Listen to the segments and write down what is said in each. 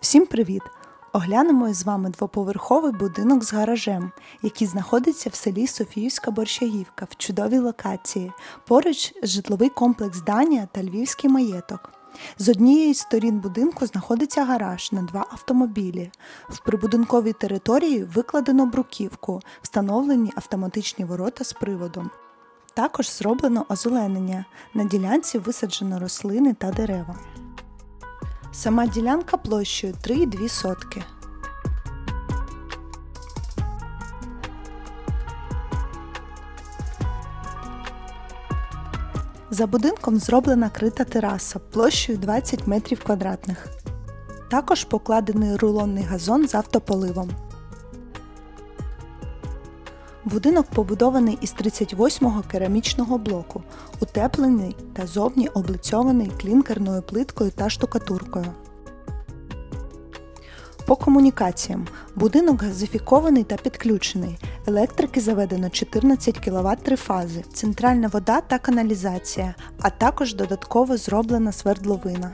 Всім привіт! Оглянемо з вами двоповерховий будинок з гаражем, який знаходиться в селі Софіївська Борщагівка в чудовій локації. Поруч житловий комплекс Данія та Львівський маєток. З однієї з сторін будинку знаходиться гараж на два автомобілі. В прибудинковій території викладено бруківку, встановлені автоматичні ворота з приводом. Також зроблено озеленення. На ділянці висаджено рослини та дерева. Сама ділянка площею 3,2 сотки. За будинком зроблена крита тераса площею 20 метрів квадратних. Також покладений рулонний газон з автополивом. Будинок побудований із 38-го керамічного блоку, утеплений та зовні облицьований клінкерною плиткою та штукатуркою. По комунікаціям будинок газифікований та підключений. Електрики заведено 14 кВт трифази, центральна вода та каналізація, а також додатково зроблена свердловина.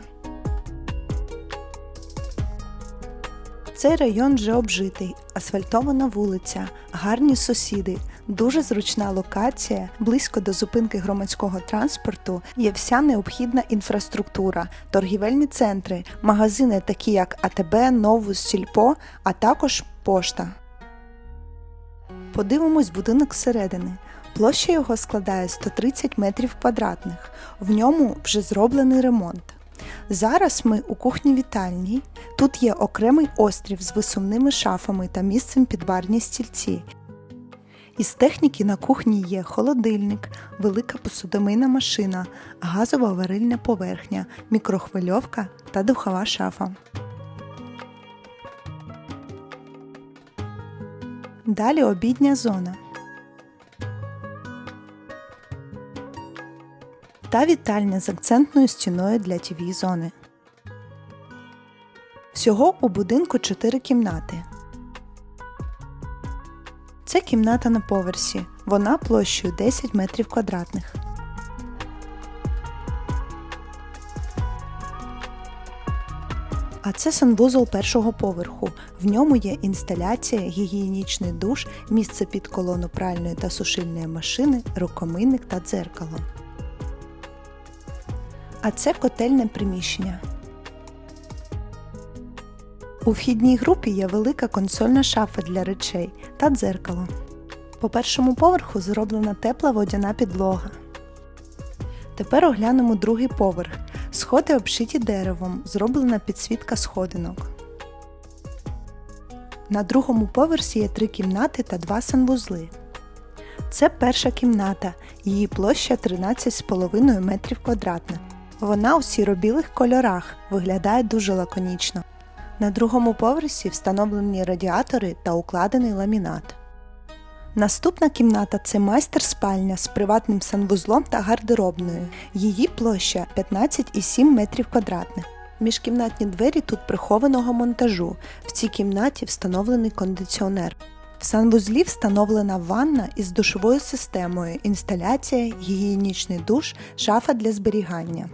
Цей район вже обжитий, асфальтована вулиця, гарні сусіди, дуже зручна локація, близько до зупинки громадського транспорту є вся необхідна інфраструктура, торгівельні центри, магазини, такі як АТБ, Новус, Сільпо, а також пошта. Подивимось будинок зсередини. Площа його складає 130 метрів квадратних. В ньому вже зроблений ремонт. Зараз ми у кухні вітальній. Тут є окремий острів з висувними шафами та місцем під барні стільці. Із техніки на кухні є холодильник, велика посудомийна машина, газова варильна поверхня, мікрохвильовка та духова шафа. Далі обідня зона. Та вітальня з акцентною стіною для тв зони. Всього у будинку 4 кімнати. Це кімната на поверсі. Вона площею 10 метрів квадратних. А це санвузол першого поверху. В ньому є інсталяція, гігієнічний душ, місце під колону пральної та сушильної машини, рукомийник та дзеркало. А це котельне приміщення. У вхідній групі є велика консольна шафа для речей та дзеркало. По першому поверху зроблена тепла водяна підлога. Тепер оглянемо другий поверх. Сходи обшиті деревом, зроблена підсвітка сходинок. На другому поверсі є три кімнати та два санвузли. Це перша кімната, її площа 13,5 метрів квадратних. Вона у сіро-білих кольорах виглядає дуже лаконічно. На другому поверсі встановлені радіатори та укладений ламінат. Наступна кімната це майстер-спальня з приватним санвузлом та гардеробною. Її площа 15,7 метрів квадратних. Міжкімнатні двері тут прихованого монтажу. В цій кімнаті встановлений кондиціонер. В санвузлі встановлена ванна із душовою системою, інсталяція, гігієнічний душ, шафа для зберігання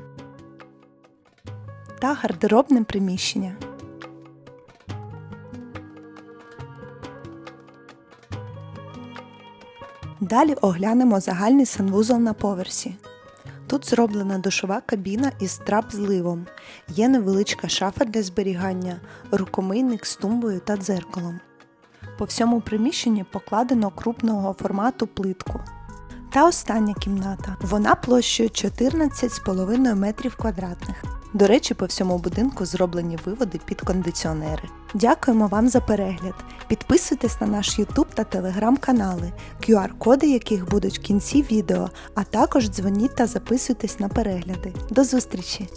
та гардеробне приміщення. Далі оглянемо загальний санвузол на поверсі. Тут зроблена душова кабіна із трап-зливом, є невеличка шафа для зберігання, рукомийник з тумбою та дзеркалом. По всьому приміщенні покладено крупного формату плитку. Та остання кімната. Вона площею 14,5 метрів квадратних. До речі, по всьому будинку зроблені виводи під кондиціонери. Дякуємо вам за перегляд. Підписуйтесь на наш YouTube та Telegram канали, QR-коди яких будуть в кінці відео, а також дзвоніть та записуйтесь на перегляди. До зустрічі!